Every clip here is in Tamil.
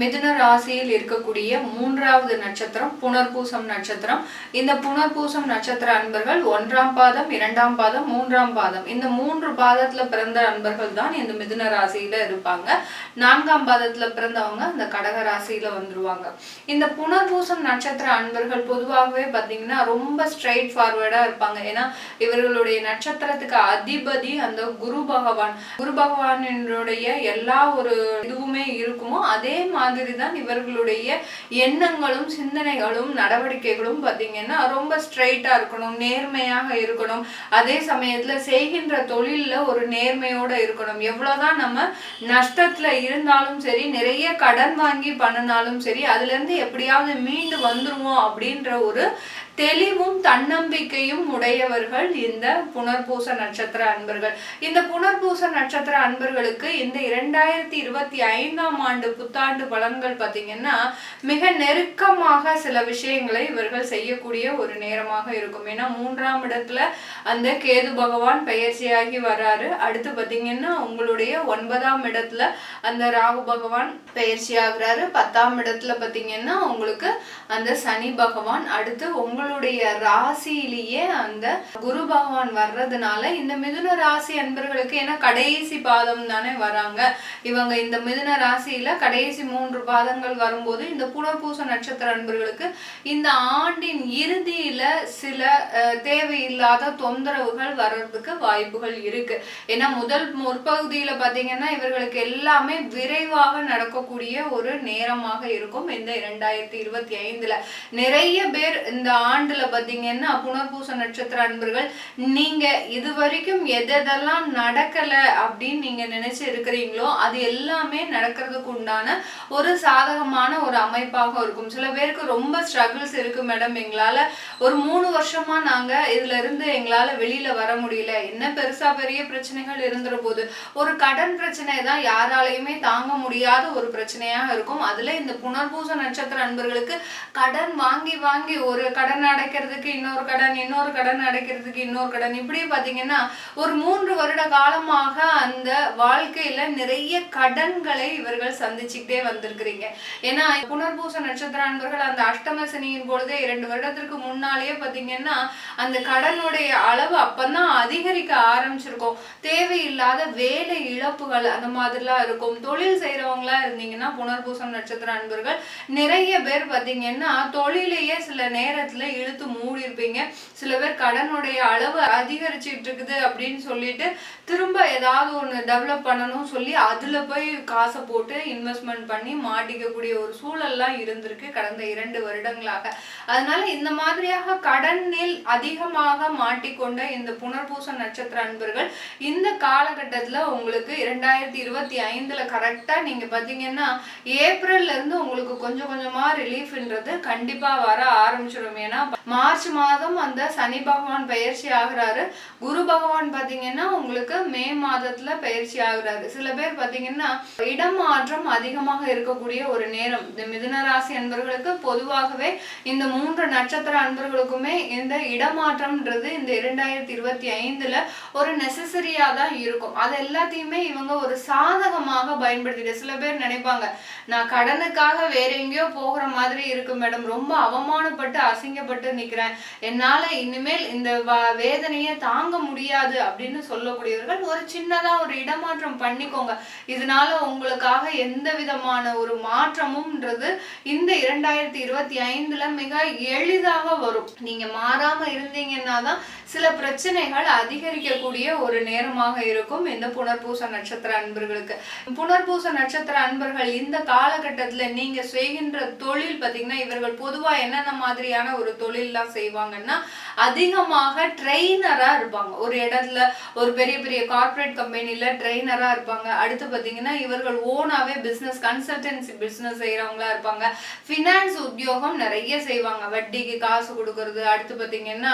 மிதுன ராசியில் இருக்கக்கூடிய மூன்றாவது நட்சத்திரம் புனர்பூசம் நட்சத்திரம். இந்த புனர்பூசம் நட்சத்திர அன்பர்கள் ஒன்றாம் பாதம் இரண்டாம் பாதம் மூன்றாம் பாதம். இந்த மூன்று பாதத்துல பிறந்த அன்பர்கள் தான் இந்த மிதுன ராசியில இருப்பாங்க. நான்காம் பாதத்துல பிறந்தவங்க இந்த கடக ராசியில வந்துருவாங்க. இந்த புனர்பூசம் நட்சத்திர அன்பர்கள் பொதுவாகவே பாத்தீங்கன்னா ரொம்ப ஸ்ட்ரைட் ஃபார்வர்டா இருப்பாங்க. ஏன்னா இவர்களுடைய நட்சத்திரத்துக்கு அதிபதி அந்த குரு பகவான். குரு பகவானினுடைய எல்லா ஒரு இதுவுமே இருக்கும். அதே மாதிரி தான் இவர்களுடைய எண்ணங்களும் சிந்தனைகளும் நடவடிக்கைகளும் பார்த்தீங்கன்னா ரொம்ப ஸ்ட்ரைட்டாக இருக்கணும் நேர்மையாக இருக்கணும். அதே சமயத்தில் செய்கின்ற தொழிலில் ஒரு நேர்மையோடு இருக்கணும். எவ்வளோதான் நம்ம நஷ்டத்தில் இருந்தாலும் சரி நிறைய கடன் வாங்கி பண்ணினாலும் சரி அதுலேருந்து எப்படியாவது மீண்டு வந்துருவோம் அப்படின்ற ஒரு தெளிவும் தன்னம்பிக்கையும் உடையவர்கள் இந்த புனர்பூச நட்சத்திர அன்பர்கள். இந்த புனர்பூச நட்சத்திர அன்பர்களுக்கு இந்த இரண்டாயிரத்தி இருபத்தி ஐந்தாம் ஆண்டு புத்தாண்டு பலன்கள் பார்த்தீங்கன்னா மிக நெருக்கமாக சில விஷயங்களை இவர்கள் செய்யக்கூடிய ஒரு நேரமாக இருக்கும். ஏன்னா மூன்றாம் இடத்துல அந்த கேது பகவான் பயிற்சியாகி வராரு. அடுத்து பார்த்தீங்கன்னா உங்களுடைய ஒன்பதாம் இடத்துல அந்த ராகு பகவான் பயிற்சி ஆகுறாரு பத்தாம் இடத்துல பார்த்தீங்கன்னா உங்களுக்கு அந்த சனி பகவான். அடுத்து உங்க உங்களுடைய ராசியிலேயே அந்த குரு பகவான் வர்றதுனால இந்த மிதுன ராசி அன்பர்களுக்கு ஏன்னா கடைசி பாதம் தானே வராங்க. இவங்க இந்த மிதுன ராசியில கடைசி மூன்று பாதங்கள் வரும்போது இந்த புனர்பூச நட்சத்திர அன்பர்களுக்கு இந்த ஆண்டின் இறுதியில சில தேவையில்லாத தொந்தரவுகள் வர்றதுக்கு வாய்ப்புகள் இருக்கு. ஏன்னா முதல் முற்பகுதியில பாத்தீங்கன்னா இவர்களுக்கு எல்லாமே விரைவாக நடக்கக்கூடிய ஒரு நேரமாக இருக்கும். இந்த இரண்டாயிரத்தி இருபத்தி ஐந்துல நிறைய பேர் இந்த ஆண்டுல பாத்தீங்கன்னா புனர்பூச நட்சத்திர அன்பர்கள் நீங்க இது வரைக்கும் எதெல்லாம் நடக்கல அப்படின்னு நீங்க நினைச்சு இருக்கிறீங்களோ அது எல்லாமே நடக்கிறதுக்கு உண்டான ஒரு சாதகமான ஒரு அமைப்பாக இருக்கும். சில பேருக்கு ரொம்ப ஸ்ட்ரகிள்ஸ் இருக்கு மேடம் எங்களால ஒரு மூணு வருஷமா நாங்க இதுல இருந்து எங்களால வெளியில வர முடியல. என்ன பெருசா பெரிய பிரச்சனைகள் இருந்துற போது ஒரு கடன் பிரச்சனை தான் யாராலையுமே தாங்க முடியாத ஒரு பிரச்சனையாக இருக்கும். அதுல இந்த புனர்பூச நட்சத்திர அன்பர்களுக்கு கடன் வாங்கி வாங்கி ஒரு கடன் கடன் அடைக்கிறதுக்கு இன்னொரு கடன் இன்னொரு கடன் அடைக்கிறதுக்கு இன்னொரு கடன். இப்படி பார்த்தீங்கன்னா ஒரு மூன்று வருட காலமாக அந்த வாழ்க்கையில நிறைய கடன்களை இவர்கள் சந்திச்சுக்கிட்டே வந்திருக்கிறீங்க. ஏன்னா புனர்பூச நட்சத்திர அன்பர்கள் அந்த அஷ்டம சனியின் பொழுதே இரண்டு வருடத்திற்கு முன்னாலேயே பார்த்தீங்கன்னா அந்த கடனுடைய அளவு அப்பதான் அதிகரிக்க ஆரம்பிச்சிருக்கும். தேவையில்லாத வேலை இழப்புகள் அந்த மாதிரிலாம் இருக்கும். தொழில் செய்யறவங்களா இருந்தீங்கன்னா புனர்பூசம் நட்சத்திர அன்பர்கள் நிறைய பேர் பார்த்தீங்கன்னா தொழிலையே சில நேரத்துல இழுத்து மூடி இருப்பீங்க சில பேர் கடனுடைய அளவு அதிகரிச்சுட்டு இருக்குது அப்படின்னு சொல்லிட்டு திரும்ப ஏதாவது ஒன்று டெவலப் பண்ணணும் சொல்லி அதில் போய் காசை போட்டு இன்வெஸ்ட்மெண்ட் பண்ணி மாட்டிக்கக்கூடிய ஒரு சூழல்லாம் இருந்திருக்கு கடந்த இரண்டு வருடங்களாக. அதனால இந்த மாதிரியாக கடனில் அதிகமாக மாட்டிக்கொண்ட இந்த புனர்பூச நட்சத்திர அன்பர்கள் இந்த காலகட்டத்தில் உங்களுக்கு இரண்டாயிரத்தி இருபத்தி ஐந்தில் கரெக்டாக நீங்கள் பார்த்தீங்கன்னா ஏப்ரல்ல இருந்து உங்களுக்கு கொஞ்சம் கொஞ்சமாக ரிலீஃப்ன்றது கண்டிப்பாக வர ஆரம்பிச்சிடும். ஏன்னா மார்ச் மாதம் அந்த சனி பகவான் பயிற்சி ஆகுறாரு. குரு பகவான் பார்த்தீங்கன்னா உங்களுக்கு மே மாதத்துல பயிற்சி ஆகுறாரு. சில பேர் பார்த்தீங்கன்னா இடம் மாற்றம் அதிகமாக இருக்கக்கூடிய ஒரு நேரம். இந்த மிதுன ராசி அன்பர்களுக்கு பொதுவாகவே இந்த மூன்று நட்சத்திர அன்பர்களுக்குமே இந்த இடமாற்றம்ன்றது இந்த இரண்டாயிரத்தி இருபத்தி ஐந்துல ஒரு நெசசரியா தான் இருக்கும். அது எல்லாத்தையுமே இவங்க ஒரு சாதகமாக பயன்படுத்திட்டு சில பேர் நினைப்பாங்க நான் கடனுக்காக வேற எங்கேயோ போகிற மாதிரி இருக்கு மேடம். ரொம்ப அவமானப்பட்டு அசிங்கப்பட்டு நிக்கிறேன். என்னால இனிமேல் இந்த வ- வேதனையை தாங்க முடியாது அப்படின்னு சொல்லக்கூடியவர்கள் ஒரு சின்னதா ஒரு இடமாற்றம் பண்ணிக்கோங்க. இதனால உங்களுக்காக எந்த விதமான ஒரு மாற்றமும்ன்றது இந்த இரண்டாயிரத்தி இருபத்தி ஐந்துல மிக எளிதாக வரும். நீங்க மாறாம இருந்தீங்கன்னா தான் சில பிரச்சனைகள் அதிகரிக்கக்கூடிய ஒரு நேரமாக இருக்கும் இந்த புனர்பூச நட்சத்திர அன்பர்களுக்கு. புனர்பூச நட்சத்திர அன்பர்கள் இந்த காலகட்டத்தில் நீங்க செய்கின்ற தொழில் பார்த்தீங்கன்னா இவர்கள் பொதுவாக என்னென்ன மாதிரியான ஒரு தொழில்லாம் செய்வாங்கன்னா அதிகமாக ட்ரெய்னராக இருப்பாங்க. ஒரு இடத்துல ஒரு பெரிய பெரிய கார்ப்பரேட் கம்பெனியில் ட்ரெய்னராக இருப்பாங்க. அடுத்து பார்த்தீங்கன்னா இவர்கள் ஓனாகவே பிஸ்னஸ் கன்சல்டன்சி பிஸ்னஸ் செய்கிறவங்களா இருப்பாங்க. ஃபினான்ஸ் உத்தியோகம் நிறைய செய்வாங்க. வட்டிக்கு காசு கொடுக்கறது. அடுத்து பார்த்தீங்கன்னா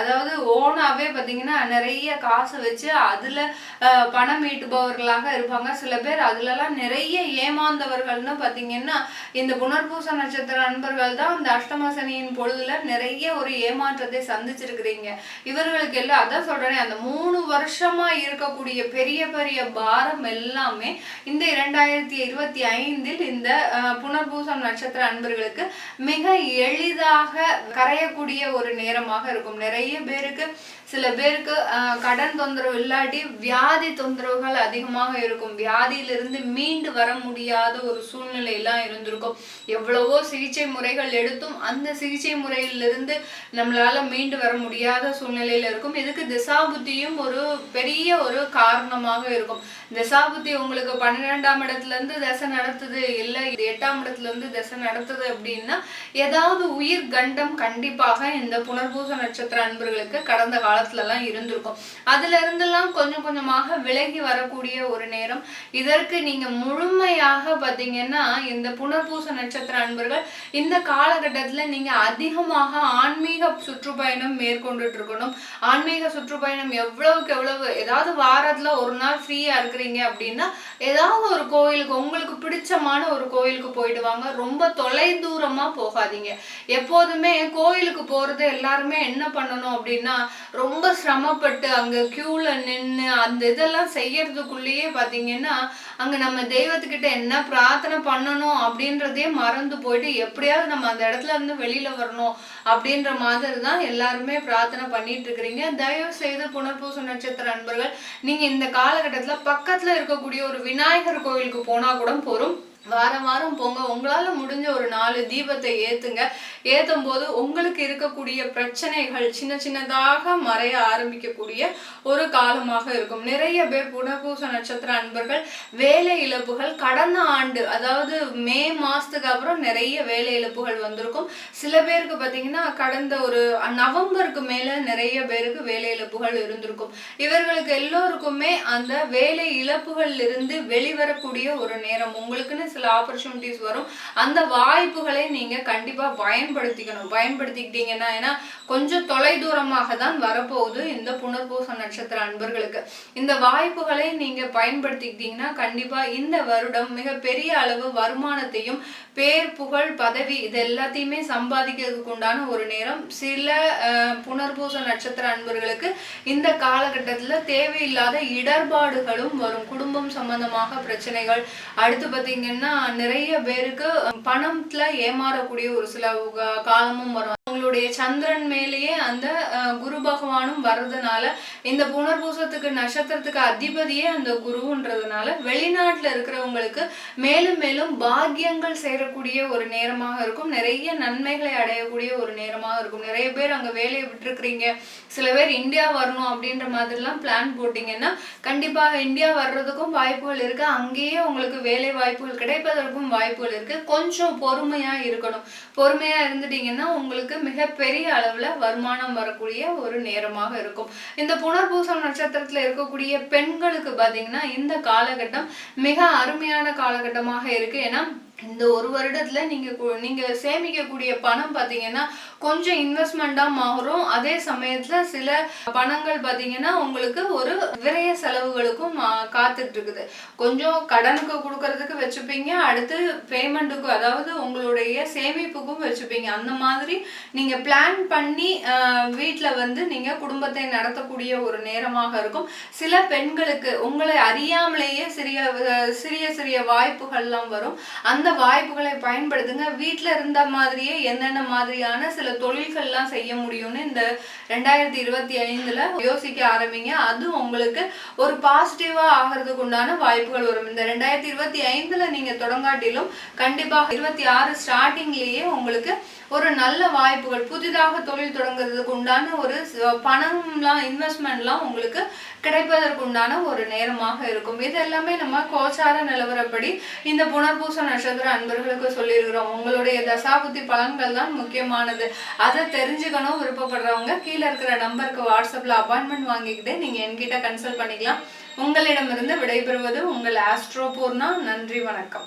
அதாவது ஓனாகவே பார்த்தீங்கன்னா நிறைய காசு வச்சு அதில் பணம் ஈட்டுபவர்களாக இருப்பாங்க. சில பேர் அதுலலாம் நிறைய ஏமாந்தவர்கள்னு பார்த்தீங்கன்னா இந்த புனர்பூச நட்சத்திர நண்பர்கள் தான் இந்த அஷ்டம சனியின் பொழுதுல நிறைய ஒரு ஏமாற்றத்தை சந்திச்சிருக்கிறீங்க. இவர்களுக்கு எல்லாம் அதான் சொல்றேனே அந்த மூணு வருஷமா இருக்கக்கூடிய பெரிய பெரிய பாரம் எல்லாமே இந்த இரண்டாயிரத்தி இருபத்தி ஐந்தில் இந்த புனர்பூசம் நட்சத்திர அன்பர்களுக்கு மிக எளிதாக கரையக்கூடிய ஒரு நேரமாக இருக்கும். நிறைய பேருக்கு சில பேருக்கு கடன் தொந்தரவு இல்லாட்டி வியாதி தொந்தரவுகள் அதிகமாக இருக்கும். வியாதியிலிருந்து மீண்டு வர முடியாத ஒரு சூழ்நிலை எல்லாம் இருந்திருக்கும். எவ்வளவோ சிகிச்சை முறைகள் எடுத்தும் அந்த சிகிச்சை முறையில் முறையிலிருந்து நம்மளால மீண்டு வர முடியாத சூழ்நிலையில இருக்கும். இதுக்கு திசாபுத்தியும் ஒரு பெரிய ஒரு காரணமாக இருக்கும். திசாபுத்தி உங்களுக்கு பன்னிரெண்டாம் இடத்துல இருந்து தசை நடத்துது இல்ல இது எட்டாம் இடத்துல இருந்து தசை நடத்துது அப்படின்னா ஏதாவது உயிர் கண்டம் கண்டிப்பாக இந்த புனர்பூச நட்சத்திர அன்பர்களுக்கு கடந்த காலத்துல எல்லாம் இருந்திருக்கும். அதுல இருந்தெல்லாம் கொஞ்சம் கொஞ்சமாக விலகி வரக்கூடிய ஒரு நேரம். இதற்கு நீங்க முழுமையாக பாத்தீங்கன்னா இந்த புனர்பூச நட்சத்திர அன்பர்கள் இந்த காலகட்டத்துல நீங்க அதிகமாக ஆன்மீக சுற்றுப்பயணம் மேற்கொண்டுட்டு இருக்கணும் ஆன்மீக சுற்றுப்பயணம் எவ்வளவுக்கு எவ்வளவு ஏதாவது வாரத்துல ஒரு நாள் ஃப்ரீயா இருக்கிறீங்க அப்படின்னா ஏதாவது ஒரு கோயிலுக்கு உங்களுக்கு பிடிச்சமான ஒரு கோயிலுக்கு போயிட்டு வாங்க. ரொம்ப தொலை தூரமாக போகாதீங்க. எப்போதுமே கோயிலுக்கு போறது எல்லாருமே என்ன பண்ணணும் அப்படின்னா ரொம்ப சிரமப்பட்டு அங்க கியூல நின்று அந்த இதெல்லாம் செய்யறதுக்குள்ளேயே பாத்தீங்கன்னா அங்க நம்ம தெய்வத்துக்கிட்ட என்ன பிரார்த்தனை பண்ணணும் அப்படின்றதே மறந்து போயிட்டு எப்படியாவது நம்ம அந்த இடத்துல இருந்து வெளியில வரணும். அப்படின்ற மாதிரி தான் எல்லாருமே பிரார்த்தனை பண்ணிட்டு இருக்கிறீங்க தயவு செய்து புனர்பூச நட்சத்திர அன்பர்கள் நீங்க இந்த காலகட்டத்துல பக்கத்துல இருக்கக்கூடிய ஒரு விநாயகர் கோயிலுக்கு போனா கூட போரும் வாரம் வாரம் போங்க உங்களால் முடிஞ்ச ஒரு நாலு தீபத்தை ஏற்றுங்க ஏற்றும் போது உங்களுக்கு இருக்கக்கூடிய பிரச்சனைகள் சின்ன சின்னதாக மறைய ஆரம்பிக்கக்கூடிய ஒரு காலமாக இருக்கும். நிறைய பேர் புனர்பூச நட்சத்திர அன்பர்கள் வேலை இழப்புகள் கடந்த ஆண்டு அதாவது மே மாதத்துக்கு அப்புறம் நிறைய வேலை இழப்புகள் வந்திருக்கும். சில பேருக்கு பார்த்தீங்கன்னா கடந்த ஒரு நவம்பருக்கு மேலே நிறைய பேருக்கு வேலை இழப்புகள் இருந்திருக்கும். இவர்களுக்கு எல்லோருக்குமே அந்த வேலை இழப்புகள்ல இருந்து வெளிவரக்கூடிய ஒரு நேரம். உங்களுக்குன்னு சில ஆப்பர்ச்சுனிட்டிஸ் வரும். அந்த வாய்ப்புகளை நீங்க கண்டிப்பா பயன்படுத்திக்கணும். பயன்படுத்திக்கிட்டீங்கன்னா ஏன்னா கொஞ்சம் தொலை தூரமாக தான் வரப்போகுது இந்த புனர்பூச நட்சத்திர அன்பர்களுக்கு. இந்த வாய்ப்புகளை நீங்க பயன்படுத்திக்கிட்டீங்கன்னா கண்டிப்பாக இந்த வருடம் மிகப்பெரிய அளவு வருமானத்தையும் பேர் புகழ் பதவி இது எல்லாத்தையுமே சம்பாதிக்கிறதுக்கு உண்டான ஒரு நேரம் சில புனர்பூச நட்சத்திர அன்பர்களுக்கு இந்த காலகட்டத்துல தேவையில்லாத இடர்பாடுகளும் வரும். குடும்பம் சம்பந்தமாக பிரச்சனைகள். அடுத்து பார்த்தீங்கன்னா நிறைய பேருக்கு பணத்துல ஏமாறக்கூடிய ஒரு சில காலமும் வரும். உங்களுடைய சந்திரன் மேலேயே அந்த குரு பகவானும் வர்றதுனால இந்த புனர்பூசத்துக்கு நட்சத்திரத்துக்கு அதிபதியே அந்த குருன்றதுனால வெளிநாட்டில் இருக்கிறவங்களுக்கு மேலும் மேலும் பாக்கியங்கள் சேரக்கூடிய ஒரு நேரமாக இருக்கும். நிறைய நன்மைகளை அடையக்கூடிய ஒரு நேரமாக இருக்கும். நிறைய பேர் அங்கே வேலையை விட்டுருக்குறீங்க. சில பேர் இந்தியா வரணும் அப்படின்ற மாதிரிலாம் பிளான் போட்டிங்கன்னா கண்டிப்பாக இந்தியா வர்றதுக்கும் வாய்ப்புகள் இருக்குது அங்கேயே உங்களுக்கு வேலை வாய்ப்புகள் கிடைப்பதற்கும் வாய்ப்புகள் இருக்குது கொஞ்சம் பொறுமையாக இருக்கணும். பொறுமையாக இருந்துட்டீங்கன்னா உங்களுக்கு மிகப்பெரிய அளவுல வருமானம் வரக்கூடிய ஒரு நேரமாக இருக்கும். இந்த புனர்பூசம் நட்சத்திரத்துல இருக்கக்கூடிய பெண்களுக்கு பாத்தீங்கன்னா இந்த காலகட்டம் மிக அருமையான காலகட்டமாக இருக்கு. ஏன்னா இந்த ஒரு வருடத்துல நீங்க நீங்க சேமிக்கக்கூடிய பணம் பாத்தீங்கன்னா கொஞ்சம் இன்வெஸ்ட்மெண்டா மாறும். அதே சமயத்துல சில பணங்கள் பாத்தீங்கன்னா உங்களுக்கு ஒரு விரய செலவுகளுக்கும் காத்துட்டு இருக்குது கொஞ்சம் கடனுக்கு கொடுக்கறதுக்கு வச்சுப்பீங்க. அடுத்து பேமெண்ட்டுக்கு அதாவது உங்களுடைய சேமிப்புக்கும் வச்சுப்பீங்க. அந்த மாதிரி நீங்க பிளான் பண்ணி வீட்டில் வந்து நீங்க குடும்பத்தை நடத்தக்கூடிய ஒரு நேரமாக இருக்கும். சில பெண்களுக்கு உங்களை அறியாமலேயே சிறிய சிறிய சிறிய வாய்ப்புகள்லாம் வரும். அந்த வாய்ப்புகளை பயன்படுத்துங்க. வீட்டில் இருந்த மாதிரியே என்னென்ன மாதிரியான சில தொழில்கள்லாம் செய்ய முடியும்னு இந்த ரெண்டாயிரத்தி இருபத்தி ஐந்துல யோசிக்க ஆரம்பிங்க. அது உங்களுக்கு ஒரு பாசிட்டிவா ஆகிறதுக்கு உண்டான வாய்ப்புகள் வரும். இந்த ரெண்டாயிரத்தி இருபத்தி ஐந்துல நீங்க தொடங்காட்டிலும் கண்டிப்பா இருபத்தி ஆறு ஸ்டார்டிங்லயே உங்களுக்கு ஒரு நல்ல வாய்ப்புகள் புதிதாக தொழில் தொடங்குறதுக்கு உண்டான ஒரு பணம்லாம் இன்வெஸ்ட்மெண்ட்லாம் உங்களுக்கு கிடைப்பதற்கு உண்டான ஒரு நேரமாக இருக்கும். இது எல்லாமே நம்ம கோச்சார நிலவரப்படி இந்த புனர்பூச சகோதர அன்பர்களுக்கு சொல்லியிருக்கிறோம். உங்களுடைய தசாபுத்தி பலன்கள் தான் முக்கியமானது. அதை தெரிஞ்சுக்கணும் விருப்பப்படுறவங்க கீழே இருக்கிற நம்பருக்கு வாட்ஸ்அப்ல அப்பாயின்மெண்ட் வாங்கிக்கிட்டு நீங்க என்கிட்ட கன்சல்ட் பண்ணிக்கலாம். உங்களிடமிருந்து விடைபெறுவது உங்கள் ஆஸ்ட்ரோபூர்ணா நன்றி வணக்கம்.